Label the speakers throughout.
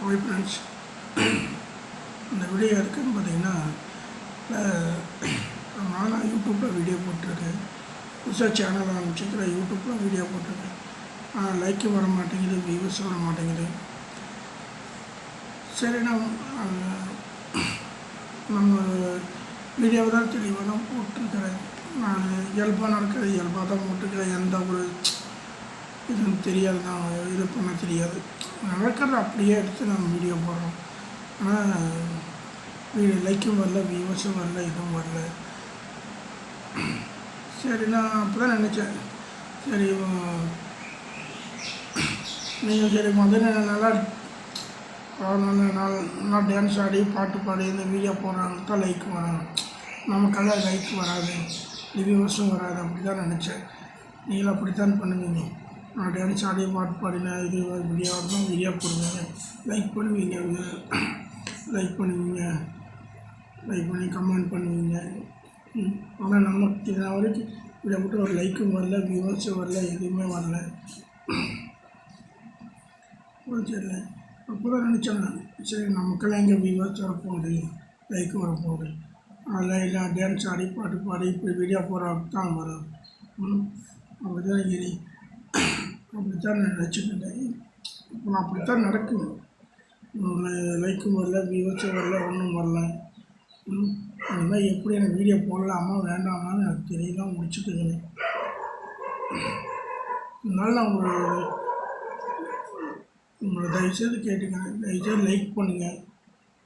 Speaker 1: Hi friends இந்த video இருக்குதுன்னு பார்த்தீங்கன்னா நானும் யூடியூப்பில் வீடியோ போட்டிருக்கேன். புதுசாக சேனல் ஆரம்பிச்சிருக்கிறேன். யூடியூப்பில் வீடியோ போட்டிருக்கேன். ஆனால் லைக்கு வர மாட்டேங்குது வியூஸ் வர மாட்டேங்குது. சரி நான் நம்ம வீடியோவை தான் தெளிவாக தான் போட்டிருக்கிறேன். நான் இயல்பாக நடக்கிறது இயல்பாக தான் போட்டிருக்கிறேன். எந்த ஒரு இதுன்னு தெரியாது தான் இது பண்ண தெரியாது. நடக்கிறத அப்படியே எடுத்து நம்ம வீடியோ போடுறோம். ஆனால் வீடியோ லைக்கும் வரல வியூவர்ஸும் வரல இதுவும் வரல. சரி நான் அப்போ தான் நினச்சேன். சரி நீங்கள் சரி முதல்ல நல்லா நல்ல நல்லா டான்ஸ் ஆடி பாட்டு பாடி இந்த வீடியோ போடுறாங்க தான் லைக் வரும் நமக்கெல்லாம் லைக் வராது வியூவர்ஸும் வராது அப்படி தான் நினச்சேன். நீங்களும் அப்படித்தான் பண்ணுவீங்க. நான் டான்ஸ் ஆடி பாட்டு பாடினேன் இது வீடியோ தான் வீடியோ போடுவேன் லைக் பண்ணுவீங்க லைக் பண்ணுவீங்க. லைக் பண்ணி கமெண்ட் பண்ணுவீங்க. ஆனால் நமக்கு இது வரைக்கும் இதை மட்டும் ஒரு லைக்கும் வரல வியூவர்ஸும் வரல எதுவுமே வரல. புரிஞ்சிடல அப்போ தான் நினச்சேன் நான், சரி நமக்கெல்லாம் எங்கே வியூவர்ஸ் வரப்போகுது? லைக் வரப்போகுது. அதில் இல்லை டான்ஸ் ஆடி பாட்டு பாடி இப்படி வீடியோ போகிற தான் வரும் அப்படி தான் அப்படித்தான் அப்படி தான் நான் நினச்சிக்கிட்டேன் இப்போ நான் அப்படி தான் லைக்கும் வரல வியூவர்ஸும் வரல ஒன்றும் வரல. அந்த மாதிரி எப்படி எனக்கு வீடியோ போடலாமா வேண்டாமான்னு எனக்கு தெரியல முடிச்சுட்டுக்கிறேன் அதனால் நான் உங்களை உங்களை தயவுசெய்து கேட்டுக்கிறேன் தயவுசெய்து லைக் பண்ணுங்கள்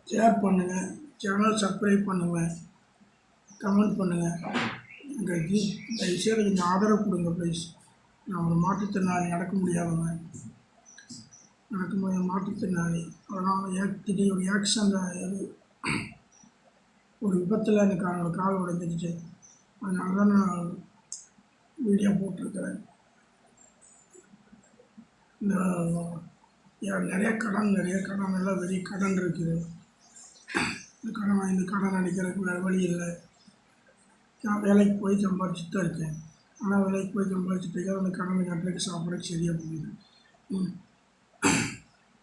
Speaker 1: ஷேர் பண்ணுங்கள் சேனல் சப்ஸ்கிரைப் பண்ணுங்கள் கமெண்ட் பண்ணுங்கள் எங்களுக்கு தயவுசெய்து கொஞ்சம் ஆதரவு கொடுங்க ப்ளீஸ் நான் ஒரு மாற்றுத்திறனாளி நடக்க முடியாதவன். நடக்க முடியாத மாற்றுத்திறனாளி. அதனால் ஏ திடீர் ஒரு ஆக்சிடெண்ட் ஒரு விபத்தில் எனக்கு அவனோட கால் உடைஞ்சிருச்சு. அதனால தான் நான் வீடியோ போட்டிருக்கிறேன். இந்த நிறைய கடன் நிறைய கடன் எல்லாம் வெளிய கடன் இருக்குது. இந்த கடன் வாங்கி இந்த கடன் அடிக்கிறதுக்கு வேறு வழி இல்லை. நான் வேலைக்கு போய் சம்பாரிச்சுட்டு தான் இருக்கேன். ஆனால் வேலைக்கு போய் சம்பாதிச்சுட்டு இருக்கேன் அந்த கடன் கட்டுறதுக்கு சாப்பிட்றதுக்கு சரியாக போகுது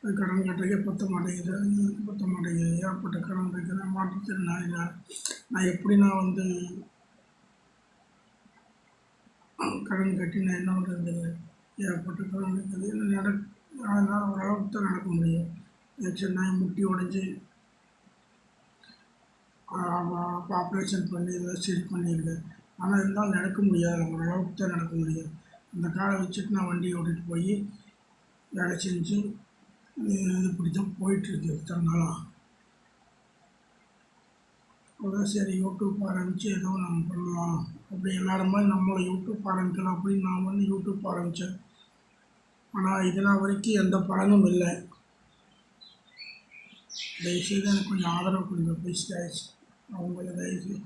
Speaker 1: அது கடன் கட்டுறதுக்கே பற்ற மாட்டேங்குது அதுக்கு பத்த மாட்டேங்குது? ஏற்பட்ட கடன் இருக்குது மாற்றுத்திறனாளி நான் நான் எப்படி நான் வந்து கடன் கட்டி நான் என்ன பண்ணுறது ஏற்பட்ட கடன் இருக்குது. இல்லை நட அதனால் ஓரளவுக்கு தான் நடக்க முடியும். ஆக்சுவல் நான் முட்டி உடஞ்சி ஆப்ரேஷன் பண்ணி இதெல்லாம் சரி பண்ணியிருக்கேன் ஆனால் இருந்தாலும் நடக்க முடியாது. ஓரளவுக்கு தான் நடக்க முடியும் அந்த காலை வச்சுட்டு நான் வண்டியை ஓட்டிகிட்டு போய் வேலை செஞ்சு இது இப்படி தான் போயிட்டுருக்கு இத்தனை நாளாக அதான் சரி யூடியூப் ஆரம்பித்து ஏதோ நம்ம பண்ணலாம். அப்படி எல்லாரும் மாதிரி நம்மளை யூடியூப் ஆரம்பிக்கலாம் அப்படின்னு நான் வந்து யூடியூப் ஆரம்பித்தேன் ஆனால் இதனால் வரைக்கும் எந்த பலனும் இல்லை. தயவுசெய்து எனக்கு கொஞ்சம் ஆதரவு கொஞ்சம் ப்ளீஸ் கைஸ் அவங்கள தயவுசெய்து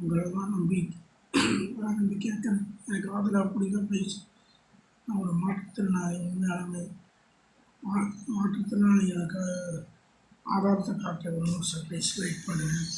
Speaker 1: உங்களை தான் நம்பி நான் வந்து கேட்குறேன் எனக்கு ஆதரவு பிடிக்கும் ப்ளீஸ். நான் ஒரு மாற்றுத்திறனாளி உண்மையாலுமே. மா மாற்றுத்திறனாளிகளுக்கு ஆதாரத்தை காட்ட வேணும் சார் ப்ளீஸ் வெயிட் பண்ணுங்கள்